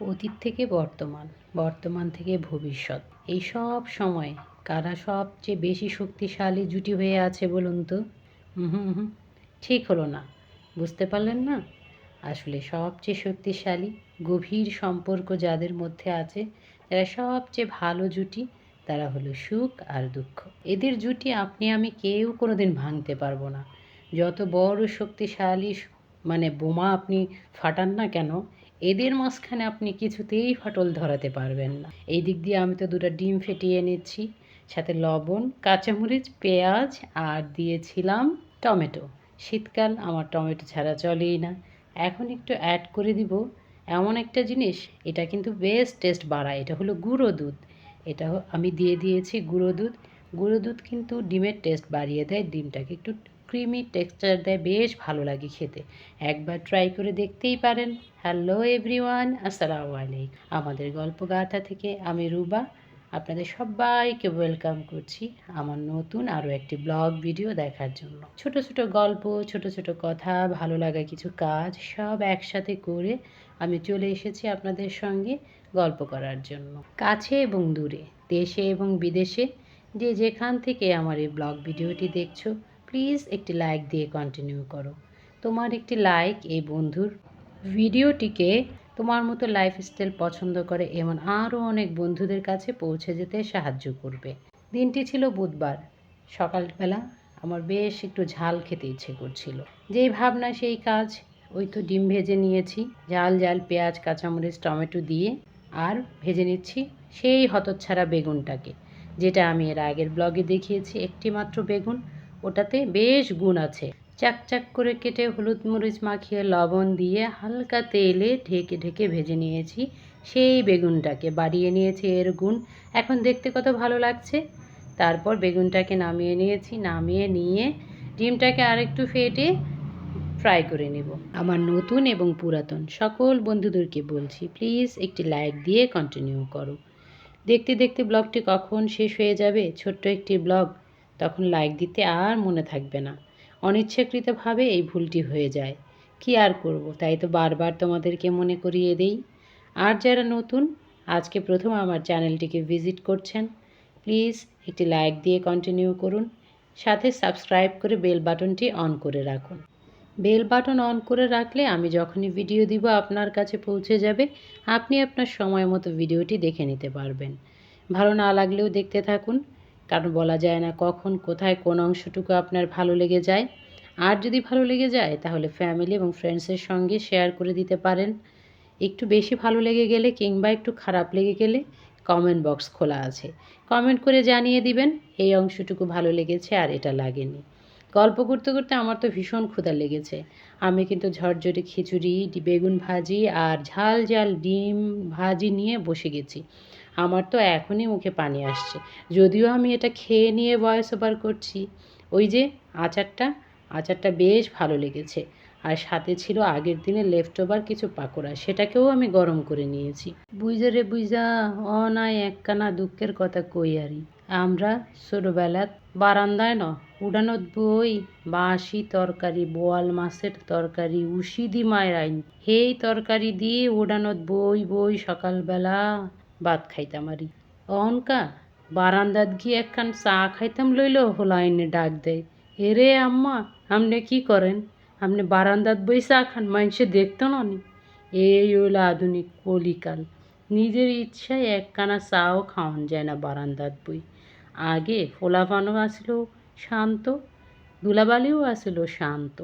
অতীত থেকে বর্তমান বর্তমান থেকে ভবিষ্যৎ। এই সব সময় কারা সবচেয়ে বেশি শক্তিশালী জুটি হয়ে আছে বলুন তো? হুম হুম। ঠিক হলো না। বুঝতে পারলেন না? আসলে সবচেয়ে শক্তিশালী, গভীর সম্পর্ক যাদের মধ্যে আছে, যারা সবচেয়ে ভালো জুটি, তারা হলো সুখ আর দুঃখ। এদের জুটি আপনি, আমি কেউ কোনোদিন ভাঙতে পারব না। যত বড় শক্তিশালী মানে বোমা আপনি ফাটান না কেন এদের মাঝখানে আপনি কিছুতেই ফাটল ধরাতে পারবেন না। এই দিক দিয়ে আমি তো দুটো ডিম ফেটিয়ে নিচ্ছি, সাথে লবণ, কাঁচামরিচ, পেঁয়াজ আর দিয়েছিলাম টমেটো। শীতকাল, আমার টমেটো ছাড়া চলেই না। এখন একটু অ্যাড করে দিব এমন একটা জিনিস, এটা কিন্তু বেশ টেস্ট বাড়ায়। এটা হলো গুঁড়ো দুধ। এটা আমি দিয়ে দিয়েছি গুঁড়ো দুধ। গুঁড়ো দুধ কিন্তু ডিমের টেস্ট বাড়িয়ে দেয়, ডিমটাকে একটু ক্রিমি টেক্সচার দেয় বেশ ভালো লাগে খেতে। একবার ট্রাই করে দেখতেই পারেন। হ্যালো এভরিওয়ান, আসসালামু আলাইকুম। আমাদের গল্প গাথা থেকে আমি রুবা, আপনাদের সবাইকে ওয়েলকাম করছি আমার নতুন আরও একটি ব্লগ ভিডিও দেখার জন্য। ছোট ছোট গল্প, ছোট ছোট কথা, ভালো লাগা কিছু কাজ, সব একসাথে করে আমি চলে এসেছি আপনাদের সঙ্গে গল্প করার জন্য। কাছে এবং দূরে, দেশে এবং বিদেশে, যে যেখান থেকে আমার এই ব্লগ ভিডিওটি দেখছ প্লিজ একটি লাইক দিয়ে কন্টিনিউ করো। তোমার একটি লাইক এই বন্ধুর ভিডিওটিকে তোমার মতো লাইফস্টাইল পছন্দ করে এমন আরও অনেক বন্ধুদের কাছে পৌঁছে যেতে সাহায্য করবে। দিনটি ছিল বুধবার। সকালবেলা আমার বেশ একটু ঝাল খেতে ইচ্ছে করছিল। যেই ভাবনা, সেই কাজ, ওই তো ডিম ভেজে নিয়েছি, ঝাল ঝাল, পেঁয়াজ, কাঁচামরিচ, টমেটো দিয়ে আর ভেজে নিচ্ছি সেই হতচ্ছাড়া বেগুনটাকে, যেটা আমি এর আগের ব্লগে দেখিয়েছি একটি মাত্র বেগুন। ওটাতে বেশ গুণ আছে। চাক চাক করে কেটে হলুদ মরিচ মাখিয়ে লবণ দিয়ে হালকা তেলে ঢেকে ঢেকে ভেজে নিয়েছি। সেই বেগুনটাকে বাড়িয়ে নিয়েছি এর গুণ। এখন দেখতে কত ভালো লাগছে। তারপর বেগুনটাকে নামিয়ে নিয়েছি। নামিয়ে নিয়ে ডিমটাকে আরেকটু ফেটে ফ্রাই করে নেব। আমার নতুন এবং পুরাতন সকল বন্ধুদেরকে বলছি, প্লিজ একটি লাইক দিয়ে কন্টিনিউ করো। দেখতে দেখতে ব্লগটি কখন শেষ হয়ে যাবে? ছোট্ট একটি ব্লগ। তখন লাইক দিতে আর মনে থাকবে না। অনিচ্ছাকৃতভাবে এই ভুলটি হয়ে যায়। কি আর করব? তাই তো বারবার তোমাদেরকে মনে করিয়ে দেই। আর যারা নতুন, আজকে প্রথম আমার চ্যানেলটিকে ভিজিট করছেন প্লিজ একটি লাইক দিয়ে কন্টিনিউ করুন। সাথে সাবস্ক্রাইব করে বেল বাটনটি অন করে রাখুন। বেল বাটন অন করে রাখলে আমি যখনই ভিডিও দিব আপনার কাছে পৌঁছে যাবে, আপনি আপনার সময় মতো ভিডিওটি দেখে নিতে পারবেন। ভালো না লাগলেও দেখতে থাকুন। কারণ বলা যায় না কখন, কোথায়, কোন অংশটুকু আপনার ভালো লেগে যায়? আর যদি ভালো লেগে যায়, তাহলে ফ্যামিলি এবং ফ্রেন্ডসের সঙ্গে শেয়ার করে দিতে পারেন। একটু বেশি ভালো লেগে গেলে কিংবা একটু খারাপ লেগে গেলে কমেন্ট বক্স খোলা আছে। কমেন্ট করে জানিয়ে দিবেন, এই অংশটুকু ভালো লেগেছে আর এটা লাগেনি। গল্প করতে করতে আমার তো ভীষণ ক্ষুধা লেগেছে। আমি কিন্তু ঝরঝরে খিচুড়ি, বেগুন ভাজি আর ঝাল ঝাল ডিম ভাজি নিয়ে বসে গেছি। আমার তো এখনই মুখে পানি আসছে। যদিও আমি এটা খেয়ে নিয়ে ভয়েস ওভার করছি। ওই যে আচারটা আচারটা বেশ ভালো লেগেছে। আর সাথে ছিল আগের দিনের লেফট ওভার কিছু পাকোড়া, সেটাকেও আমি গরম করে নিয়েছি। বুঝা রে বুঝা, অনায় একখানা দুঃখের কথা কই আরি আমরা ছোটবেলাত বারান্দায় ন উড়ানোর বই, বাঁশি তরকারি, বোয়াল মাছের তরকারি উশি দি মায়ের আইন। হেই তরকারি দিয়ে উড়ানোর বই বই সকালবেলা। ভাত খাইতাম আরি অনকা বারান্দাত গিয়ে একখান চা খাইতাম লইলেও হোলাইনে ডাক দেয়, এরে আম্মা আপনি কি করেন? আপনি বারান্দাত বই চা খান মানুষে দেখতো না নি? এই হলো আধুনিক কলিকাল, নিজের ইচ্ছায় একখানা চাও খাওয়ান যায় না বারান্দাত বই। আগে ফোলাপানও আসলো শান্ত দুলাবালিও আসলো শান্ত।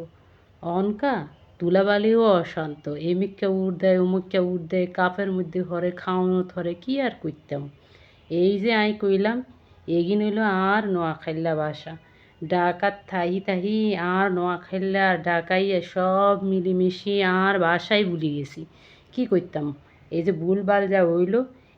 অনকা দুলাবালিও অশান্ত। এমিকটা উঠ দেয় অমুকটা উঠ দেয় কাপের মধ্যে ঘরে খাওয়ানো ধরে কি আর করতাম এই যে আই কইলাম, এগিন হইল আর নোয়াখাইল্লা বাসা। ডাকাত থাহি থাহি আর নোয়াখাইল্লা ডাকাইয়া সব মিলিমিশি আর বাসায় ভুলে গেছি। কি করতাম এই যে ভুলবাল যা হইল,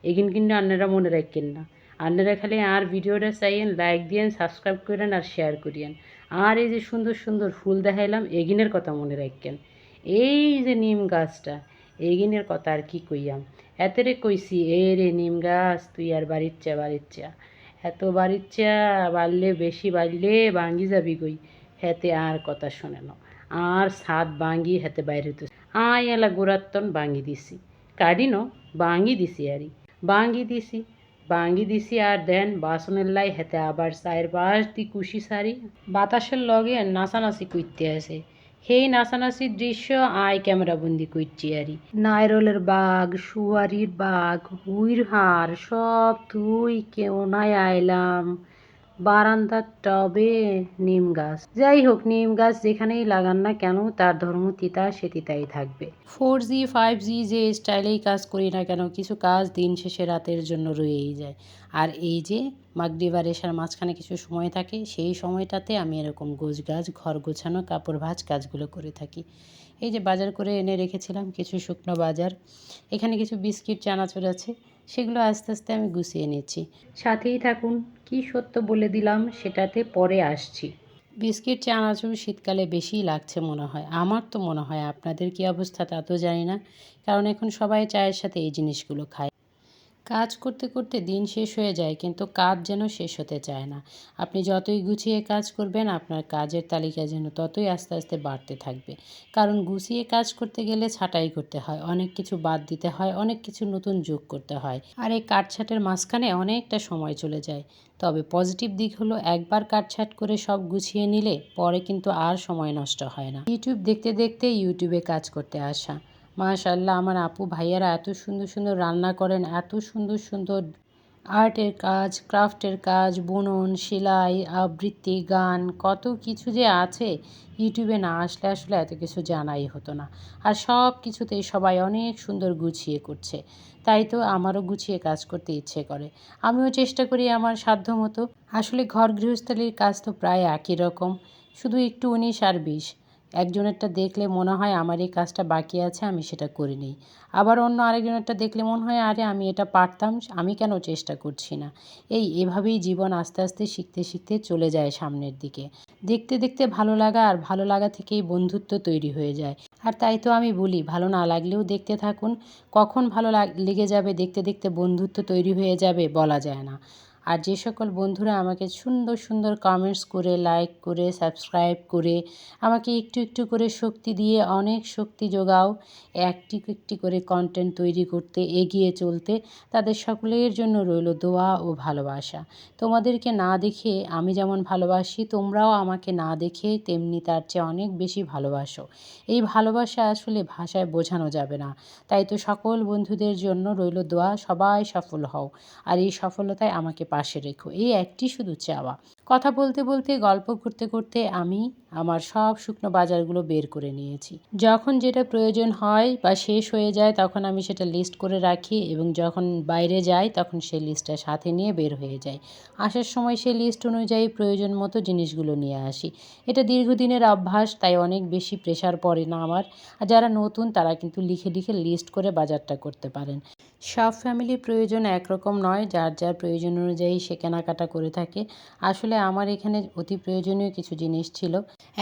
এগিন কিন্তু আপনারা মনে রাখেন না। আপনারা খালি আর ভিডিওটা চাইয়েন, লাইক দিয়েন, সাবস্ক্রাইব করেন আর শেয়ার করিয়েন। আর এই যে সুন্দর সুন্দর ফুল দেখাইলাম, এগিনের কথা মনে রাখেন। এই যে নিম গাছটা, এগিনের কথা আর কি কইয়াম? এতেরে কইছি, এ রে নিম গাছ, তুই আর বাড়ির চা বাড়ির চা এত বাড়ির চা বাড়লে, বেশি বাড়লে ভাঙ্গি যাবি কই? হেতে আর কথা শোনে না। আর সাত ভাঙ্গি হেতে বাইরে হইতে আয় এলা গোড়াত্তন ভাঙ্গি দিছি। কাডিনো বাঙ্গি দিছি আরি বাঙ্গি দিছি। বাঙ্গি দিছি আর দেন বাসনের লাই হেতে আবার চায়ের বাস দি কুশি সারি। বাতাসের লগে নাচানাচি কুইতে আছে। সেই নাচানাচির দৃশ্য আই ক্যামেরা বন্দি করছি আরি। নাইরলের বাঘ, সুয়ারির বাঘ, হুইর হাড়, সব তুই কেউ নাই আইলাম। বারান্দার টবে নিম গাছ। যাই হোক নিম গাছ যেখানেই লাগান না কেন, তার ধর্ম তিতা, সে তিতাই থাকবে। ফোর জি ফাইভ জি যে স্টাইলেই কাজ করি না কেন, কিছু কাজ দিন শেষে রাতের জন্য রয়েই যায়। আর এই যে মাগরিবার এসার মাঝখানে কিছু সময় থাকে, সেই সময়টাতে আমি এরকম গোছ গাছ, ঘর গোছানো, কাপড় ভাজ কাজগুলো করে থাকি। এই যে বাজার করে এনে রেখেছিলাম কিছু শুকনো বাজার। এখানে কিছু বিস্কিট, চানাচুর আছে। সেগুলো আস্তে আস্তে আমি গুছিয়ে নিচ্ছি সাথেই থাকুন কি সত্য বলে দিলাম সেটাতে পরে আসছি। বিস্কিট চানাচুর শীতকালে বেশিই লাগছে মনে হয়। আমার তো মনে হয় আপনাদের কি অবস্থা তা তো জানি না। কারণ এখন সবাই চায়ের সাথে এই জিনিসগুলো খায়। কাজ করতে করতে দিন শেষ হয়ে যায়, কিন্তু কাজ যেন শেষ হতে চায় না। আপনি যতই গুছিয়ে কাজ করবেন, আপনার কাজের তালিকা যেন ততই আস্তে আস্তে বাড়তে থাকবে। কারণ গুছিয়ে কাজ করতে গেলে ছাঁটাই করতে হয়, অনেক কিছু বাদ দিতে হয়, অনেক কিছু নতুন যোগ করতে হয়। আর এই কাটছাটের মাঝখানে অনেকটা সময় চলে যায়। তবে পজিটিভ দিক হলো, একবার কাটছাট করে সব গুছিয়ে নিলে পরে কিন্তু আর সময় নষ্ট হয় না। ইউটিউব দেখতে দেখতে ইউটিউবে কাজ করতে আসা। মাশাল্লাহ আমার আপু ভাইয়ারা এত সুন্দর সুন্দর রান্না করেন, এত সুন্দর সুন্দর আর্টের কাজ, ক্রাফটের কাজ, বুনন, সেলাই, আবৃত্তি, গান, কত কিছু যে আছে, ইউটিউবে না আসলে আসলে এত কিছু জানাই হতো না। আর সব কিছুতেই সবাই অনেক সুন্দর গুছিয়ে করছে, তাই তো আমারও গুছিয়ে কাজ করতে ইচ্ছে করে। আমিও চেষ্টা করি আমার সাধ্য মতো আসলে ঘর গৃহস্থালির কাজ তো প্রায় একই রকম, শুধু একটু উনিশ আর বিশ। একজনেরটা দেখলে মনে হয়, আমার এই কাজটা বাকি আছে, আমি সেটা করে নিই। আবার অন্য আরেকজনেরটা দেখলে মনে হয়, আরে, আমি এটা পারতাম, আমি কেন চেষ্টা করছি না? এই এভাবেই জীবন আস্তে আস্তে শিখতে শিখতে চলে যায় সামনের দিকে। দেখতে দেখতে ভালো লাগা আর ভালো লাগা থেকেই বন্ধুত্ব তৈরি হয়ে যায়। আর তাই তো আমি বলি, ভালো না লাগলেও দেখতে থাকুন। কখন ভালো লেগে যাবে, দেখতে দেখতে বন্ধুত্ব তৈরি হয়ে যাবে বলা যায় না। আর যে সকল বন্ধুরা আমাকে সুন্দর সুন্দর কমেন্টস করে লাইক করে সাবস্ক্রাইব করে, আমাকে একটু একটু করে শক্তি দিয়ে অনেক শক্তি যোগাও, একটি একটি করে কন্টেন্ট তৈরি করতে এগিয়ে চলতে তাদের সকলের জন্য রইল দোয়া ও ভালোবাসা। তোমাদেরকে না দেখে আমি যেমন ভালোবাসি, তোমরাও আমাকে না দেখে তেমনি তার চেয়ে অনেক বেশি ভালোবাসো। এই ভালোবাসা আসলে ভাষায় বোঝানো যাবে না। তাই তো সকল বন্ধুদের জন্য রইল দোয়া, সবাই সফল হও। আর এই সফলতায় আমাকে পাশে রেখো, এই একটি শুধু চাওয়া। কথা বলতে বলতে, গল্প করতে করতে আমি আমার সব শুকনো বাজারগুলো বের করে নিয়েছি। যখন যেটা প্রয়োজন হয় বা শেষ হয়ে যায়, তখন আমি সেটা লিস্ট করে রাখি এবং যখন বাইরে যাই, তখন সেই লিস্টটা সাথে নিয়ে বের হয়ে যায় আসার সময় সেই লিস্ট অনুযায়ী প্রয়োজন মতো জিনিসগুলো নিয়ে আসি। এটা দীর্ঘদিনের অভ্যাস, তাই অনেক বেশি প্রেশার পড়ে না আমার। আর যারা নতুন, তারা কিন্তু লিখে লিখে লিস্ট করে বাজারটা করতে পারেন। সব ফ্যামিলির প্রয়োজন একরকম নয়, যার যার প্রয়োজন অনুযায়ী সে কেনাকাটা করে থাকে। আসলে আমার এখানে অতি প্রয়োজনীয় কিছু জিনিস ছিল।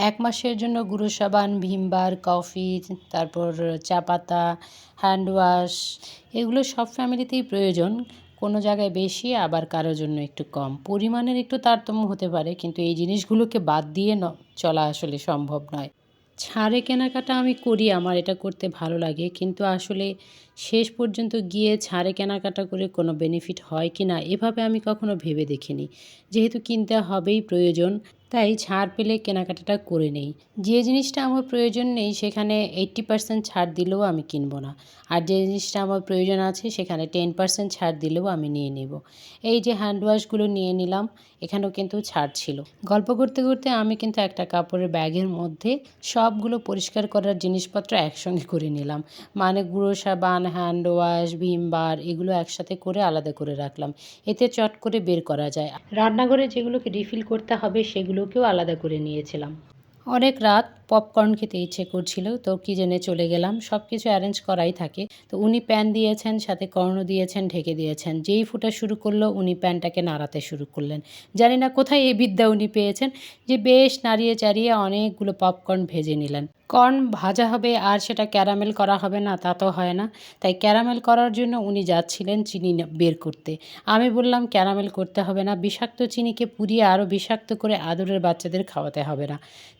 এক মাসের জন্য গুঁড়ো সাবান ভিমবার কফি, তারপর চা পাতা হ্যান্ড ওয়াশ এগুলো সব ফ্যামিলিতেই প্রয়োজন। কোনো জায়গায় বেশি, আবার কারোর জন্য একটু কম। পরিমাণের একটু তারতম্য হতে পারে, কিন্তু এই জিনিসগুলোকে বাদ দিয়ে চলা আসলে সম্ভব নয়। ছাড়ে কেনাকাটা আমি করি, আমার এটা করতে ভালো লাগে। কিন্তু আসলে শেষ পর্যন্ত গিয়ে ছাড়ে কেনাকাটা করে কোনো বেনিফিট হয় কি না এভাবে আমি কখনো ভেবে দেখিনি। যেহেতু কিনতে হবেই প্রয়োজন। তাই ছাড় পেলে কেনাকাটাটা করে নেই। যে জিনিসটা আমার প্রয়োজন নেই, সেখানে এইট্টি পার্সেন্ট ছাড় দিলেও আমি কিনবো না। আর যে জিনিসটা আমার প্রয়োজন আছে, সেখানে টেন পার্সেন্ট ছাড় দিলেও আমি নিয়ে নেব। এই যে হ্যান্ড ওয়াশগুলো নিয়ে নিলাম, এখানেও কিন্তু ছাড় ছিল। গল্প করতে করতে আমি কিন্তু একটা কাপড়ের ব্যাগের মধ্যে সবগুলো পরিষ্কার করার জিনিসপত্র একসঙ্গে করে নিলাম। মানে গুঁড়ো সাবান হ্যান্ড ওয়াশ ভিম বার, এগুলো একসাথে করে আলাদা করে রাখলাম। এতে চট করে বের করা যায়। রান্নাঘরে যেগুলোকে রিফিল করতে হবে সেগুলোকেও আলাদা করে নিয়েছিলাম। অনেক রাত পপকর্ন খেতে ইচ্ছে করছিল, তো জেনে চলে গেলাম। সব কিছু অ্যারেঞ্জ করাই থাকে। তো উনি প্যান দিয়েছেন, সাথে কর্ণ দিয়েছেন, ঢেকে দিয়েছেন। যেই ফুটা শুরু করল, উনি প্যানটাকে নাড়াতে শুরু করলেন। জানি না কোথায় এই বিদ্যা উনি পেয়েছেন, যে বেশ নাড়িয়ে চাড়িয়ে অনেকগুলো পপকর্ন ভেজে নিলেন। কর্ন ভাজা হবে আর সেটা ক্যারামেল করা হবে না, তা তো হয় না। তাই ক্যারামেল করার জন্য উনি যাচ্ছিলেন চিনি বের করতে। আমি বললাম, ক্যারামেল করতে হবে না, বিষাক্ত চিনিকে পুড়িয়ে আরও বিষাক্ত করে আদরের বাচ্চাদের খাওয়াতে হবে না।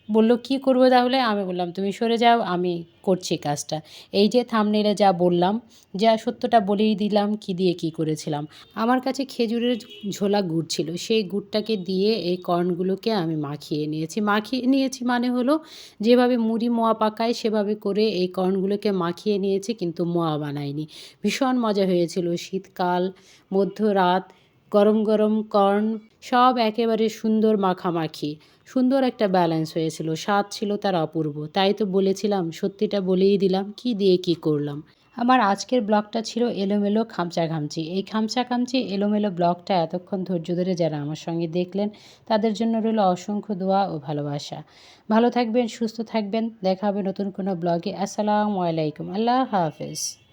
বলল, কি করব তাহলে আমি বললাম, তুমি সরে যাও, আমি করছি কাজটা। এই যে থামনেলে যা বললাম, যা সত্যটা বলেই দিলাম, কি দিয়ে কি করেছিলাম। আমার কাছে খেজুরের ঝোলা গুড় ছিল, সেই গুড়টাকে দিয়ে এই কর্নগুলোকে আমি মাখিয়ে নিয়েছি। মাখিয়ে নিয়েছি মানে হলো, যেভাবে মুড়ি মোয়া পাকায়, সেভাবে করে এই কর্নগুলোকে মাখিয়ে নিয়েছি, কিন্তু মোয়া বানাইনি। ভীষণ মজা হয়েছিল, শীতকাল, মধ্যরাত গরম গরম কর্ন, সব একেবারে সুন্দর মাখামাখি। সুন্দর একটা ব্যালেন্স হয়েছিল, স্বাদ ছিল তার অপূর্ব। তাই তো বলেছিলাম, সত্যিটা বলেই দিলাম, কি দিয়ে কি করলাম। আমার আজকের ব্লগটা ছিল এলোমেলো খামচা খামচি এই খামচা খামচি এলোমেলো ব্লগটা এতক্ষণ ধৈর্য ধরে যারা আমার সঙ্গে দেখলেন, তাদের জন্য রইল অসংখ্য দোয়া ও ভালোবাসা। ভালো থাকবেন, সুস্থ থাকবেন। দেখা হবে নতুন কোনো ব্লগে। আসসালামু আলাইকুম। আল্লাহ হাফেজ।